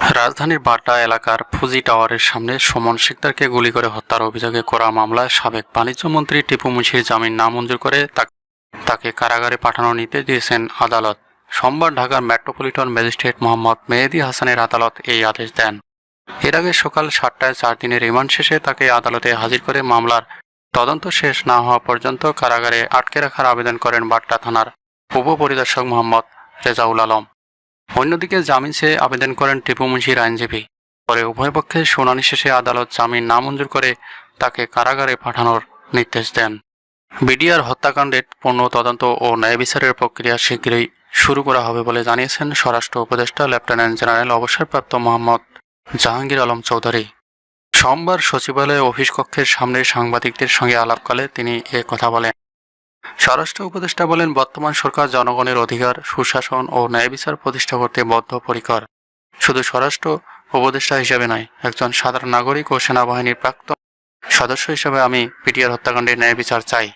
রাজধানীর বাড্ডা এলাকার ফুজি টাওয়ারের সামনে সুমন শিকদারকে গুলি করে হত্যার অভিযোগে করা মামলায় সাবেক বাণিজ্য মন্ত্রী টিপু মুন্সির জামিন নামঞ্জুর করে তাক- কারাগারে পাঠানোর নির্দেশ দিয়েছেন আদালত। সোমবার ঢাকার মেট্রোপলিটন ম্যাজিস্ট্রেট মোহাম্মদ মেহেদি হাসানের আদালত এই আদেশ দেন। এর আগে সকাল সাতটায় চার দিনের রিমান্ড শেষে তাকে আদালতে হাজির করে মামলার তদন্ত শেষ না হওয়া পর্যন্ত কারাগারে আটকে রাখার আবেদন করেন বাড্ডা থানার উপপরিদর্শক মোহাম্মদ রেজাউল আলম। অন্যদিকে জামিন চেয়ে আবেদন করেন টিপু মুন্সির আইনজীবী। পরে উভয় পক্ষের শুনানি শেষে আদালত জামিন নামঞ্জুর করে তাকে কারাগারে পাঠানোর নির্দেশ দেন। বিডিআর হত্যাকাণ্ডের পূর্ণ তদন্ত ও ন্যায় বিচারের প্রক্রিয়া শীঘ্রই শুরু করা হবে বলে জানিয়েছেন স্বরাষ্ট্র উপদেষ্টা লেফটেন্যান্ট জেনারেল অবসরপ্রাপ্ত মোহাম্মদ জাহাঙ্গীর আলম চৌধুরী। সোমবার সচিবালয়ে অফিস কক্ষের সামনে সাংবাদিকদের সঙ্গে আলাপকালে তিনি এ কথা বলেন। স্বরাষ্ট্র উপদেষ্টা বলেন, বর্তমান সরকার জনগণের অধিকার, সুশাসন ও ন্যায় বিচার প্রতিষ্ঠা করতে বদ্ধপরিকর। শুধু স্বরাষ্ট্র উপদেষ্টা হিসেবে নয়, একজন সাধারণ নাগরিক ও সেনাবাহিনীর প্রাক্তন সদস্য হিসেবে আমি পিটিআর হত্যাকাণ্ডের ন্যায় বিচার চাই।